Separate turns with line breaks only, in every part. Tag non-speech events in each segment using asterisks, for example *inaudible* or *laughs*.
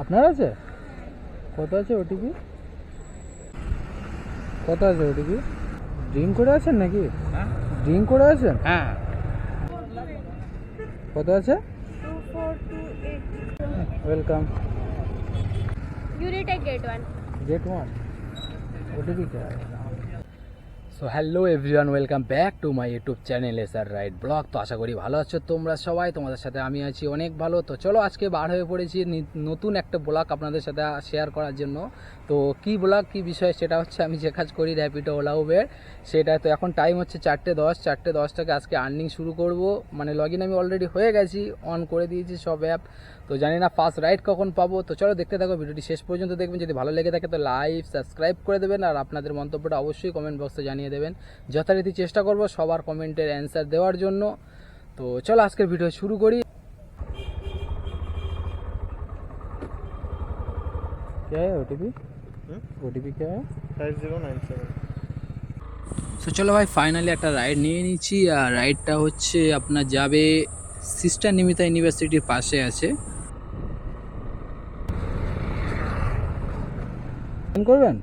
আপনার আছে কত আছে ওটিপি কত আছে ওটিপি ড্রিঙ্ক করে আছেন নাকি ড্রিঙ্ক করে আছেন
হ্যাঁ
কত আছে
Two four two eight.
Welcome
You retake gate one.
Gate one OTP क्या है so hello everyone welcome back to my YouTube channel S R right blog তো আশা করি ভালো আছো তোমরা সবাই, তোমাদের সাথে আমি আছি অনেক ভালো। তো চলো আজকে বার হয়ে পড়েছি নতুন একটা ব্লগ আপনাদের সাথে শেয়ার করার জন্য। তো কি ব্লগ, কি বিষয় সেটা হচ্ছে আমি যে কাজ করি র্যাপিডো ওলা উবের সেটা তো এখন টাইম হচ্ছে চারটে দশ চারটে দশ থেকে আজকে আর্নিং শুরু করব। মানে লগ ইন আমি অলরেডি হয়ে গেছি অন করে দিয়েছি সব অ্যাপ তো জানি না ফার্স্ট রাইড কখন পাবো তো চলো দেখতে থাকো ভিডিওটি শেষ পর্যন্ত দেখবেন যদি ভালো লেগে থাকে তো লাইভ সাবস্ক্রাইব করে দেবেন আর আপনাদের মন্তব্যটা অবশ্যই কমেন্ট বক্সে জানিয়ে দেবেন যথারীতি চেষ্টা করব সবার কমেন্টের অ্যান্সার দেওয়ার জন্য তো চলো আজকের ভিডিও শুরু করি क्या है ओटीपी ओटीपी क्या है
ফাইভ জিরো নাইন সেভেন
তো চলো ভাই ফাইনালি একটা রাইড নিয়ে নিচ্ছি আর রাইডটা হচ্ছে আপনার যাবে সিস্টার নিমিতা ইউনিভার্সিটির পাশে আছে করবেন?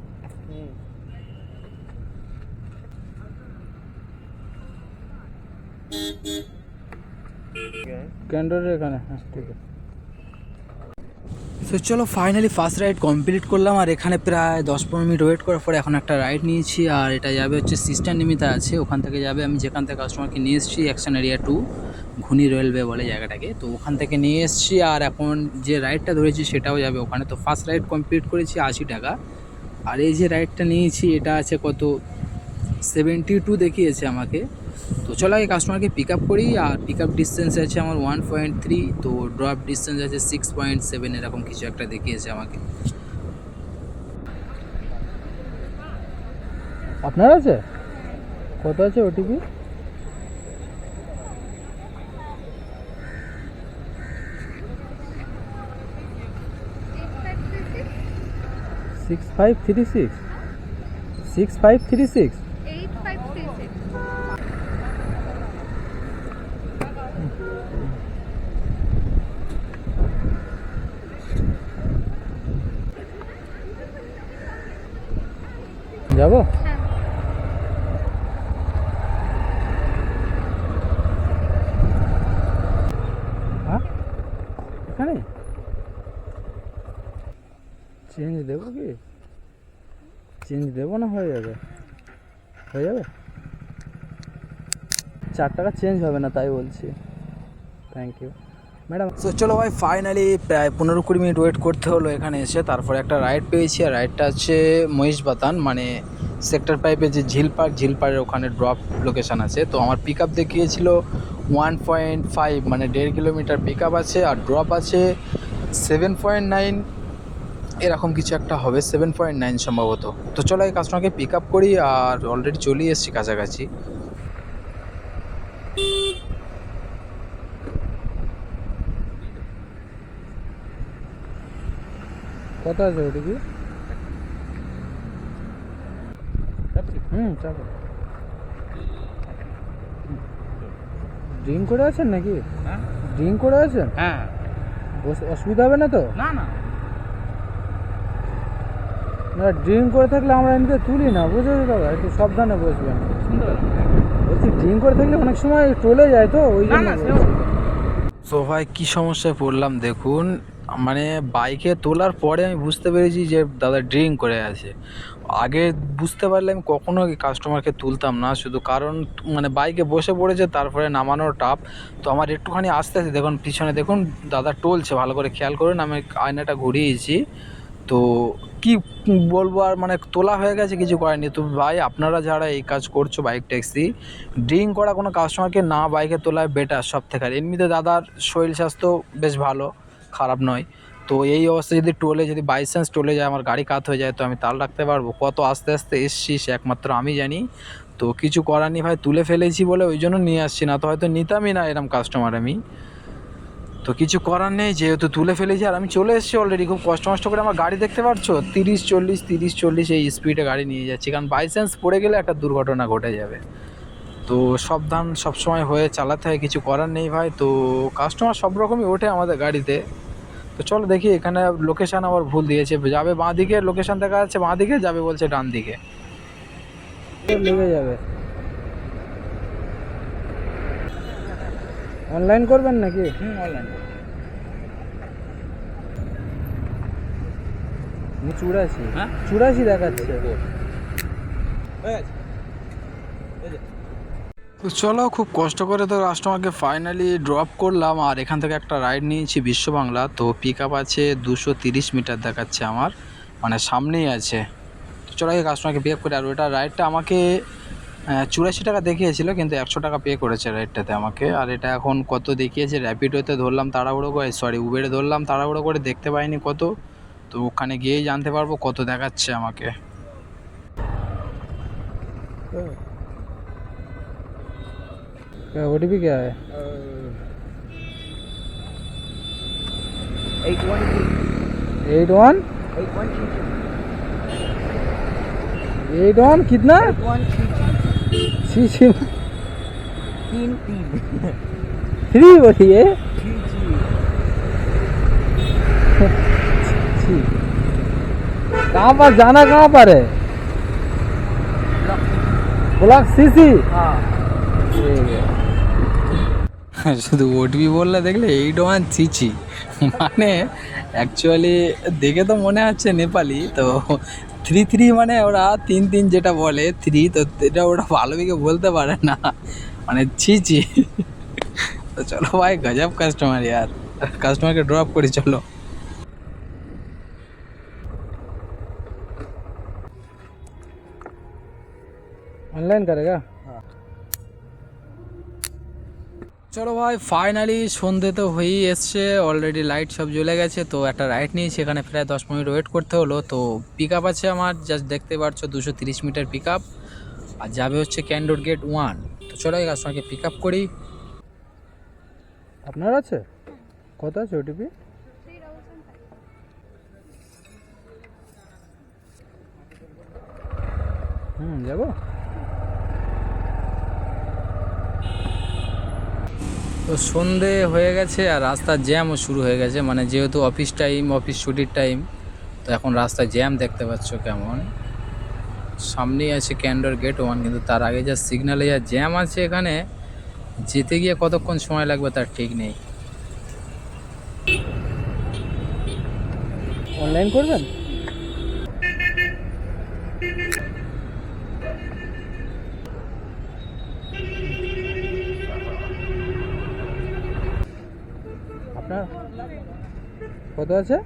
ক্যান্ডোরের এখানে হ্যাঁ ঠিক আছে। তো চলো ফাইনালি ফার্স্ট রাইড কমপ্লিট করলাম আর এখানে প্রায় দশ পনেরো মিনিট ওয়েট করার পরে এখন একটা রাইড নিয়েছি আর এটা যাবে হচ্ছে সিস্টার নিমিতা আছে ওখান থেকে যাবে আমি যেখান থেকে কাস্টমারকে নিয়ে এসেছি action area two Ghuni railway বলে জায়গাটাকে। তো ওখান থেকে নিয়ে এসেছি আর এখন যে রাইডটা ধরেছি সেটাও যাবে ওখানে। তো ফার্স্ট রাইড কমপ্লিট করেছি আশি টাকা। আর এই যে রাইডটা নিয়েছি, এটা আছে কত? সেভেন্টি টু দেখিয়েছে আমাকে। তো চলো আগে কাস্টমারকে পিক আপ করি, আর পিক আপ ডিস্টেন্স আছে আমার ওয়ান পয়েন্ট থ্রি তো ড্রপ ডিস্টেন্স আছে সিক্স পয়েন্ট সেভেন এরকম কিছু একটা দেখিয়েছে আমাকে। আপনার আছে? কত আছে OTP six five three six six five three six
Eight five three six.
যাব
হ্যাঁ
হ্যাঁ এখানে চেঞ্জ দেবো কি? চেঞ্জ দেবো না? হয়ে যাবে। হয়ে যাবে? চার টাকা চেঞ্জ হবে না, তাই বলছি। থ্যাংক ইউ ম্যাডাম তো চলো ভাই ফাইনালি প্রায় পনেরো কুড়ি মিনিট ওয়েট করতে হলো এখানে এসে। তারপরে একটা রাইড পেয়েছি, আর রাইডটা হচ্ছে মহিষ বাতান মানে সেক্টর পাইপে যে ঝিল পার্ক ঝিল পার্কের ওখানে ড্রপ লোকেশান আছে। তো আমার পিক আপ দেখিয়েছিল ওয়ান পয়েন্ট ফাইভ মানে দেড় কিলোমিটার পিক আপ আছে, আর ড্রপ আছে সেভেন পয়েন্ট নাইন এরকম কিছু একটা হবে সেভেন পয়েন্ট নাইন সম্ভবত। তো চলো এই কাস্টমারকে পিক আপ করি আর অলরেডি চলে এসেছি কাছাকাছি। কত আছে ওটিপি হুম চাপো ড্রিঙ্ক করে আছেন নাকি?
হ্যাঁ।
ড্রিঙ্ক করে আছেন?
হ্যাঁ।
অসুবিধা হবে না তো?
না না।
না ড্রিঙ্ক করে থাকলে আমরা এমনিতে তুলি না বুঝতে দাদা? একটু সাবধানে বসবেন। বলছি ড্রিঙ্ক করে থাকলে অনেক সময় টলে যায় তো ওই জন্য তো ভাই কী সমস্যায় পড়লাম দেখুন মানে বাইকে তোলার পরে আমি বুঝতে পেরেছি যে দাদা ড্রিঙ্ক করে আছে। আগে বুঝতে পারলে আমি কখনো কাস্টমারকে তুলতাম না শুধু কারণ মানে বাইকে বসে পড়েছে তারপরে নামানোর টাপ তো আমার একটুখানি আস্তে আস্তে দেখুন পিছনে দেখুন দাদা টলছে ভালো করে খেয়াল করুন আমি আয়নাটা ঘুরিয়েছি। তো কি বলব আর মানে তোলা হয়ে গেছে, কিছু করেনি তো ভাই, আপনারা যারা এই কাজ করছ বাইক ট্যাক্সি ড্রিঙ্ক করা কোনো কাস্টমারকে না বাইকে তোলায় বেটার সব থেকে আর এমনিতে দাদার শরীর স্বাস্থ্য বেশ ভালো, খারাপ নয়। তো এই অবস্থায় যদি টোলে যদি বাই চান্স টোলে যায়, আমার গাড়ি কাত হয়ে যায়, তো আমি তাল রাখতে পারব। কত আস্তে আস্তে এসছি, সে একমাত্র আমি জানি। তো কিছু করার নেই ভাই, তুলে ফেলেছি বলে ওই জন্য নিয়ে আসছি না। তো হয়তো নিতামই না এরম কাস্টমার আমি। তো কিছু করার নেই, যেহেতু তুলে ফেলেছি আর আমি চলে এসেছি অলরেডি খুব কষ্ট মষ্ট করে আমার গাড়ি দেখতে পাচ্ছ তিরিশ, চল্লিশ তিরিশ, চল্লিশ এই স্পিডে গাড়ি নিয়ে যাচ্ছি, কারণ বাই চান্স পড়ে গেলে একটা দুর্ঘটনা ঘটে যাবে। তো সাবধান, সবসময় হয়ে চালাতে হয়, কিছু করার নেই ভাই। তো কাস্টমার সব রকমই ওঠে আমাদের গাড়িতে। তো চলো দেখি, এখানে লোকেশান আবার ভুল দিয়েছে। যাবে বাঁ দিকে লোকেশান দেখা যাচ্ছে বাঁ দিকে যাবে বলছে ডান দিকে
লেগে যাবে। অনলাইন করবেন নাকি?
হুম অনলাইন
চুরাশি।
হ্যাঁ?
চুরাশি দেখাচ্ছে।
তো চলো খুব কষ্ট করে তো কাস্টমারকে ফাইনালি ড্রপ করলাম আর এখান থেকে একটা রাইড নিয়েছি বিশ্ব বাংলা। তো পিক আপ আছে দুশো তিরিশ মিটার দেখাচ্ছে আমার মানে সামনেই আছে। তো চলো আগে কাস্টমারকে পিক আপ করে আর ওটা রাইডটা আমাকে চুরাশি টাকা দেখিয়েছিল কিন্তু একশো টাকা পে করেছে রাইডটাতে আমাকে আর এটা এখন কত দেখিয়েছে র্যাপিডোতে ধরলাম তাড়াহুড়ো করে সরি উবেরে ধরলাম তাড়াহুড়ো করে দেখতে পাইনি কত তো ওখানে গিয়েই জানতে পারবো কত দেখাচ্ছে আমাকে
क्या ओ क्या है
eight one
eight one
eight one
eight one कितना
वन
छी छी
तीन तीन
थ्री बोलिए
थ्री जी
छी कहाँ पर जाना कहाँ पर है ब्लॉक सी सी
हाँ
ठीक है
শুধু ওটিপি বললে দেখলে এইট ওয়ান চিচি মানে অ্যাকচুয়ালি দেখে তো মনে হচ্ছে নেপালি তো থ্রি থ্রি মানে ওরা তিন তিন যেটা বলে থ্রি তো এটা ওরা ভালোভাবে বলতে পারে না। মানে ছি ছি। তো চলো ভাই, গজব কাস্টমার ইয়ার। কাস্টমারকে ড্রপ করি, চলো।
অনলাইন করেগা?
চলো ভাই ফাইনালি সন্ধে তো হয়েই এসছে অলরেডি লাইট সব জ্বলে গেছে, তো একটা রাইড নিয়ে সেখানে প্রায় দশ মিনিট ওয়েট করতে হলো, তো পিক আপ আছে আমার জাস্ট দেখতে পাচ্ছ দুশো তিরিশ মিটার পিক আপ আর যাবে হচ্ছে ক্যান্ডোর গেট ওয়ান তো চলো এই কাস্টমারকে পিক আপ করি।
আপনার আছে? কত আছে ওটিপি হুম, যাব?
তো সন্ধে হয়ে গেছে আর রাস্তার জ্যামও শুরু হয়ে গেছে। মানে যেহেতু অফিস টাইম অফিস ছুটির টাইম তো এখন রাস্তায় জ্যাম দেখতে পাচ্ছ কেমন। সামনেই আছে ক্যান্ডোর গেট ওয়ান কিন্তু তার আগে যা সিগনালে যা জ্যাম আছে এখানে, যেতে গিয়ে কতক্ষণ সময় লাগবে তার ঠিক নেই।
অনলাইন করবেন? কত আছে?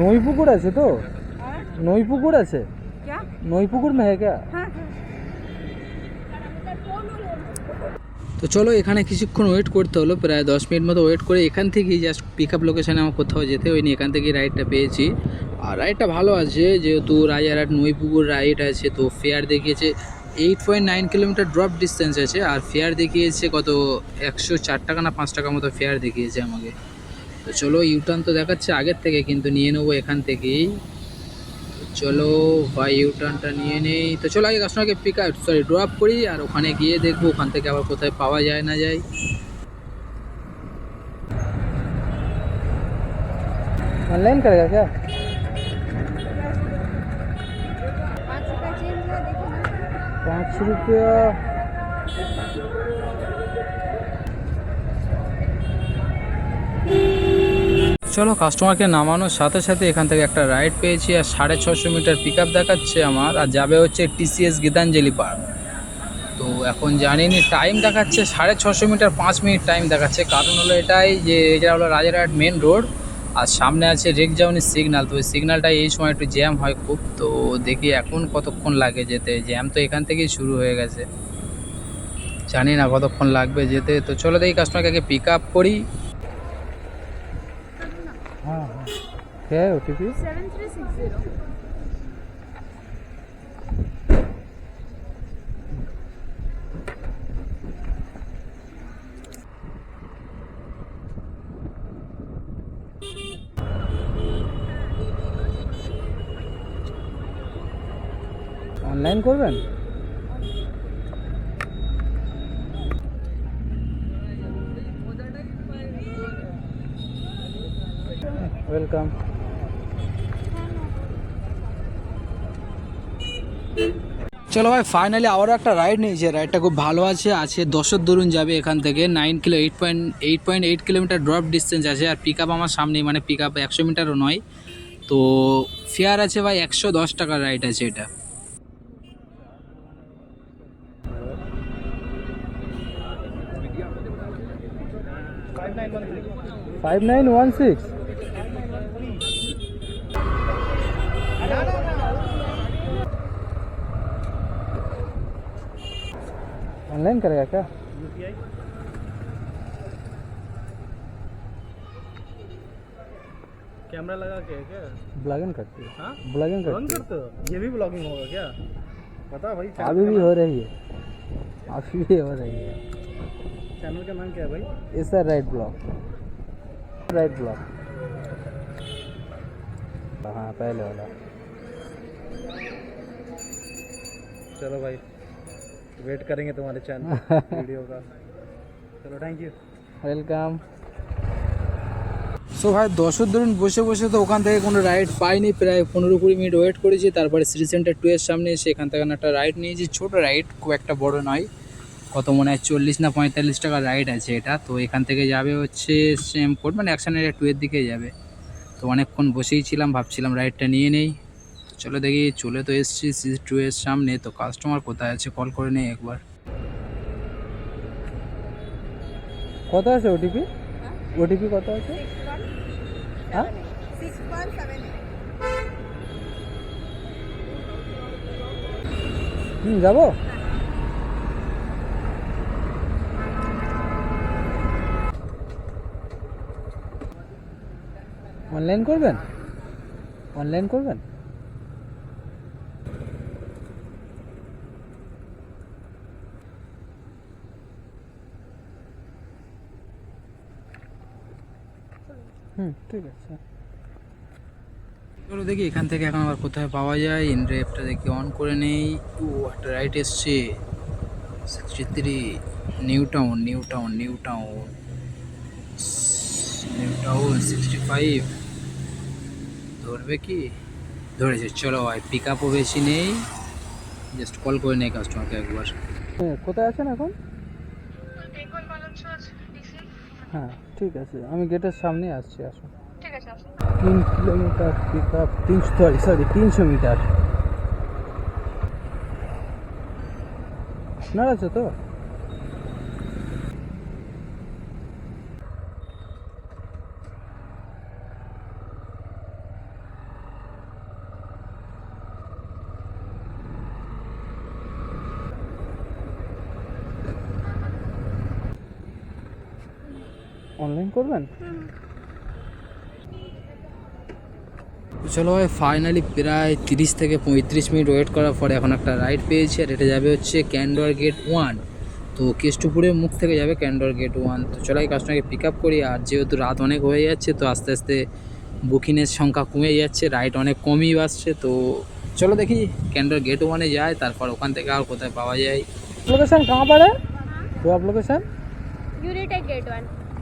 নই পুকুর আছে তো? নই পুকুর আছে? নই
পুকুর মেহে
তো চলো, এখানে কিছুক্ষণ ওয়েট করতে হলো, প্রায় দশ মিনিট মতো ওয়েট করে এখান থেকেই জাস্ট পিক আপ লোকেশানে আমার কোথাও যেতে হয়নি, এখান থেকেই রাইডটা পেয়েছি। আর রাইডটা ভালো আছে, যেহেতু রাজারহাট নৈপুকুর রাইড আছে, তো ফেয়ার দেখিয়েছে। Eight point nine kilometre drop distance আছে, আর ফেয়ার দেখিয়েছে কত, একশো চার টাকা না পাঁচ টাকা মতো ফেয়ার দেখিয়েছে আমাকে। তো চলো ইউটার্ন তো দেখাচ্ছে আগের থেকে, কিন্তু নিয়ে নেব এখান থেকেই। চলো ভাই ইউটার্নটা নিয়ে নেই। তো চলো আগে কাস্টমারকে পিক আপ সরি ড্রপ করি, আর ওখানে গিয়ে দেখব ওখান থেকে আবার কোথায় পাওয়া যায় না যায়।
অনলাইন করে গেছে?
પાંચ રૂપિયા
চলো কাস্টমারকে নামানোর সাথে সাথে এখান থেকে একটা রাইড পেয়েছি আর সাড়ে ছশো মিটার পিক আপ দেখাচ্ছে আমার। আর যাবে হচ্ছে টিসিএস গীতাঞ্জলি পার্ক তো এখন জানিনি টাইম দেখাচ্ছে সাড়ে ছশো মিটার, পাঁচ মিনিট টাইম দেখাচ্ছে। কারণ হলো এটাই যে, এটা হলো রাজারহাট মেন রোড আর সামনে আছে রেক যাওয়ানি সিগনাল তো ওই সিগনালটা এই সময় একটু জ্যাম হয় খুব তো দেখি এখন কতক্ষণ লাগে যেতে। জ্যাম তো এখান থেকেই শুরু হয়ে গেছে। জানি না কতক্ষণ লাগবে যেতে। তো চলো দেখি কাস্টমারকে আগে পিক আপ করি।
হ্যাঁ হ্যাঁ।, হ্যাঁ OTP.
Seven three six zero
online করবেন? ওয়েলকাম
চলো ভাই ফাইনালি আবারও একটা রাইড নিয়েছে। রাইডটা খুব ভালো আছে আছে দশের দরুন যাবে এখান থেকে। Nine kilo eight point eight point eight kilometre drop distance আছে। আর পিক আপ আমার সামনেই মানে পিক আপ একশো মিটারও নয়। তো ফেয়ার আছে ভাই, একশো দশ টাকার রাইড আছে এটা।
Five nine one six. Online करेगा क्या?
कैमरा लगा के क्या?
ब्लॉगिंग करती है।
हाँ?
ब्लॉगिंग करती है।
करते ये भी ब्लॉगिंग होगा क्या? पता भाई
अभी भी हो रही है। अभी भी हो रही है।
चैनल का नाम क्या है भाई
इस राइट ब्लॉक राइट ब्लॉक हाँ पहले वाला
चलो भाई वेट करेंगे तुम्हारे चैनल वीडियो *laughs* का चलो थैंक यू
वेलकम
সো ভাই দশের ধরুন বসে বসে তো ওখান থেকে কোনো রাইড পাইনি প্রায় পনেরো কুড়ি মিনিট ওয়েট করেছি তারপরে শ্রী সেন্টার টু এর সামনে এসে এখান থেকে একটা রাইড নিয়েছি ছোট রাইড খুব একটা বড় নয় কত মনে হয় চল্লিশ না পঁয়তাল্লিশ টাকা রাইড আছে এটা। তো এখান থেকে যাবে হচ্ছে সেম কোড মানে অ্যাকশন এরিয়া টু এর দিকে যাবে। তো অনেকক্ষণ বসেই ছিলাম ভাবছিলাম রাইডটা নিয়ে নেই। চলো দেখি চলে তো এসছি সি টু এর সামনে। তো কাস্টমার কোথায় আছে কল করে নেই একবার।
কত আছে ওটিপি ওটিপি কত আছে? হ্যাঁ? হুম যাব? অনলাইন করবেন? অনলাইন করবেন? হুম, ঠিক আছে।
চলো দেখি, এখান থেকে এখন আবার কোথায় পাওয়া যায়। ইনড্রেপটা দেখি অন করে নেই। ও একটা রাইট এসছে। Sixty three new town new town new town new town sixty five ধরবে কি? ধরেছে চলো ভাই পিক আপও বেশি নেই। জাস্ট কল করে নেই কাস্টমারকে একবার।
হ্যাঁ কোথায় আছেন এখন? হ্যাঁ ঠিক আছে আমি গেটের সামনে আসছি আসুন।
ঠিক আছে আসুন।
তিন কিলোমিটার পিক আপ তিনশো সরি সরি তিনশো মিটার আপনার আছে তো? অনলাইন করবেন
তো চলো ভাই ফাইনালি প্রায় তিরিশ থেকে পঁয়ত্রিশ মিনিট ওয়েট করার পরে এখন একটা রাইড পেয়েছি আর এটা যাবে হচ্ছে ক্যান্ডর গেট ওয়ান তো কেষ্টপুরের মুখ থেকে যাবে ক্যান্ডর গেট ওয়ান তো চলো এই কাস্টমারকে পিক আপ করি আর যেহেতু রাত অনেক হয়ে যাচ্ছে তো আস্তে আস্তে বুকিংয়ের সংখ্যা কমে যাচ্ছে রাইড অনেক কমই আসছে তো চলো দেখি ক্যান্ডর গেট ওয়ানে যায় তারপর ওখান থেকে আর কোথায় পাওয়া যায়
लोकेशन कहाँ पर है तो आप लोकेशन
यूनिटेक गेट वन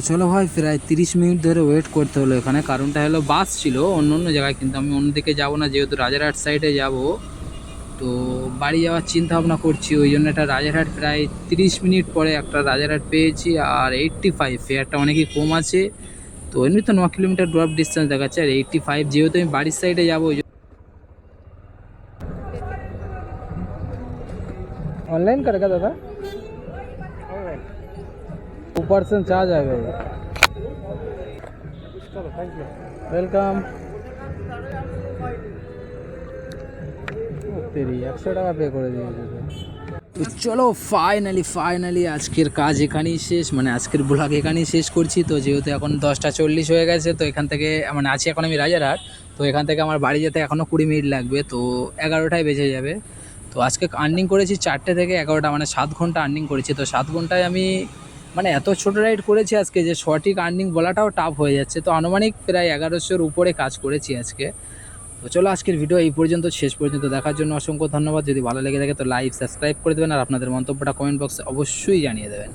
চলো ভাই, প্রায় তিরিশ মিনিট ধরে ওয়েট করতে হলো এখানে। কারণটা হলো বাস ছিল অন্য অন্য জায়গায় কিন্তু আমি অন্যদিকে যাব না, যেহেতু রাজারহাট সাইডে যাব। তো বাড়ি যাওয়ার চিন্তা ভাবনা করছি, ওই জন্য একটা রাজারহাট প্রায় তিরিশ মিনিট পরে একটা রাজারহাট পেয়েছি, আর এইট্টি ফাইভ ফেয়ারটা অনেকই কম আছে। তো এমনি তো ন কিলোমিটার ড্রপ ডিস্টেন্স দেখাচ্ছে, আর এইট্টি ফাইভ যেহেতু আমি বাড়ির সাইডে যাব, ওই অনলাইন
করে দাদা? करेगा दादा ऊपर से चार्ज आएगा ये
चलो थैंक यू
वेलकम তেরি একশো টাকা পে করে দিয়েছে তো।
তো তো চলো ফাইনালি ফাইনালি আজকের কাজ এখানেই শেষ মানে আজকের ব্লগ এখানেই শেষ করছি তো যেহেতু এখন দশটা চল্লিশ হয়ে গেছে তো এখান থেকে মানে আছি এখন আমি রাজারহাট তো এখান থেকে আমার বাড়ি যেতে এখনও কুড়ি মিনিট লাগবে তো এগারোটায় বেজে যাবে তো আজকে আর্নিং করেছি চারটে থেকে এগারোটা মানে সাত ঘন্টা আর্নিং করেছি তো সাত ঘন্টায় আমি মানে এত ছোট রাইড করেছি আজকে যে সঠিক আর্নিং বলাটাও টাফ হয়ে যাচ্ছে। তো আনুমানিক প্রায় এগারোশোর উপরে কাজ করেছি আজকে। তো চলো আজকের ভিডিও এই পর্যন্ত, শেষ পর্যন্ত দেখার জন্য অসংখ্য ধন্যবাদ। যদি ভালো লেগে থাকে তো লাইক সাবস্ক্রাইব করে দেবেন। আর আপনাদের মন্তব্যটা কমেন্ট বক্সে অবশ্যই জানিয়ে দেবেন।